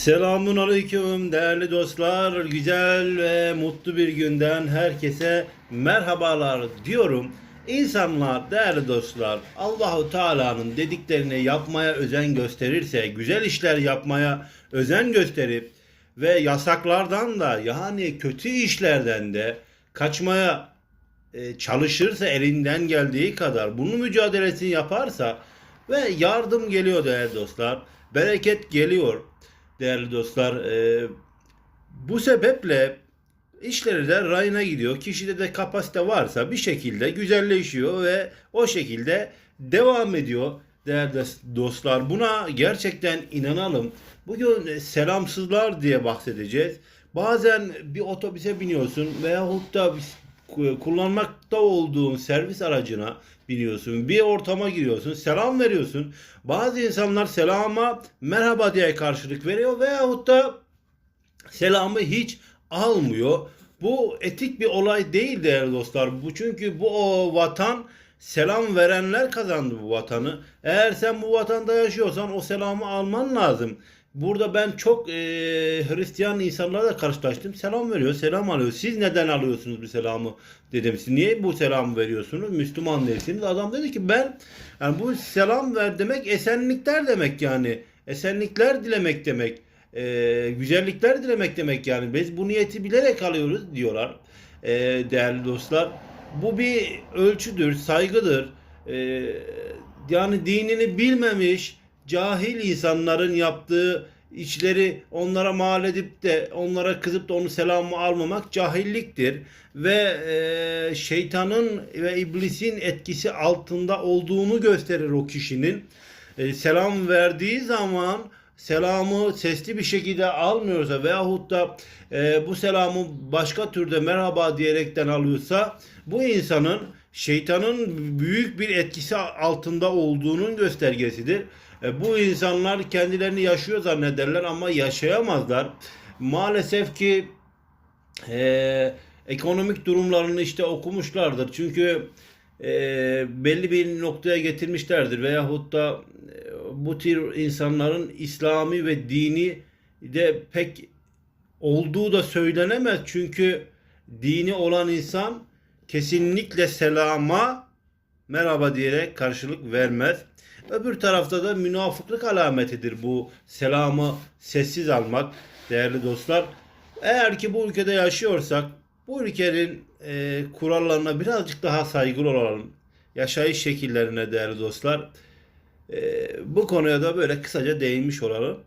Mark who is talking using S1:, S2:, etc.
S1: Selamun aleyküm değerli dostlar. Güzel ve mutlu bir günden herkese merhabalar diyorum. İnsanlar değerli dostlar Allahu Teala'nın dediklerini yapmaya özen gösterirse, güzel işler yapmaya özen gösterip ve yasaklardan da yani kötü işlerden de kaçmaya e, çalışırsa elinden geldiği kadar bunun mücadelesini yaparsa ve yardım geliyor değerli dostlar. Bereket geliyor değerli dostlar. E, bu sebeple işleri de rayına gidiyor. Kişide de kapasite varsa bir şekilde güzelleşiyor ve o şekilde devam ediyor değerli dostlar. Buna gerçekten inanalım. Bugün selamsızlar diye bahsedeceğiz. Bazen bir otobüse biniyorsun veyahut da kullanmakta olduğun servis aracına biniyorsun. Bir ortama giriyorsun. Selam veriyorsun. Bazı insanlar selama merhaba diye karşılık veriyor veyahut da selamı hiç almıyor. Bu etik bir olay değil değerli dostlar. Bu çünkü bu o vatan selam verenler kazandı bu vatanı. Eğer sen bu vatanda yaşıyorsan o selamı alman lazım. Burada ben çok e, Hristiyan insanlarla karşılaştım. Selam veriyor, selam alıyor. Siz neden alıyorsunuz bu selamı dedim. Siz niye bu selamı veriyorsunuz? Müslüman değilsiniz. Adam dedi ki ben yani bu selam ver demek esenlikler demek yani. Esenlikler dilemek demek. E, güzellikler dilemek demek yani. Biz bu niyeti bilerek alıyoruz diyorlar. E, değerli dostlar. Bu bir ölçüdür, saygıdır. E, yani dinini bilmemiş, cahil insanların yaptığı işleri onlara mal edip de onlara kızıp da onu selamı almamak cahilliktir ve e, şeytanın ve iblisin etkisi altında olduğunu gösterir o kişinin. E, selam verdiği zaman selamı sesli bir şekilde almıyorsa veyahut da e, bu selamı başka türde merhaba diyerekten alıyorsa bu insanın şeytanın büyük bir etkisi altında olduğunun göstergesidir. E, bu insanlar kendilerini yaşıyor zannederler ama yaşayamazlar. Maalesef ki e, ekonomik durumlarını işte okumuşlardır. Çünkü e, belli bir noktaya getirmişlerdir veyahut da e, bu tür insanların İslami ve dini de pek olduğu da söylenemez. Çünkü dini olan insan kesinlikle selama merhaba diyerek karşılık vermez. Öbür tarafta da münafıklık alametidir bu selamı sessiz almak değerli dostlar. Eğer ki bu ülkede yaşıyorsak bu ülkenin e, kurallarına birazcık daha saygılı olalım. Yaşayış şekillerine değerli dostlar. E, bu konuya da böyle kısaca değinmiş olalım.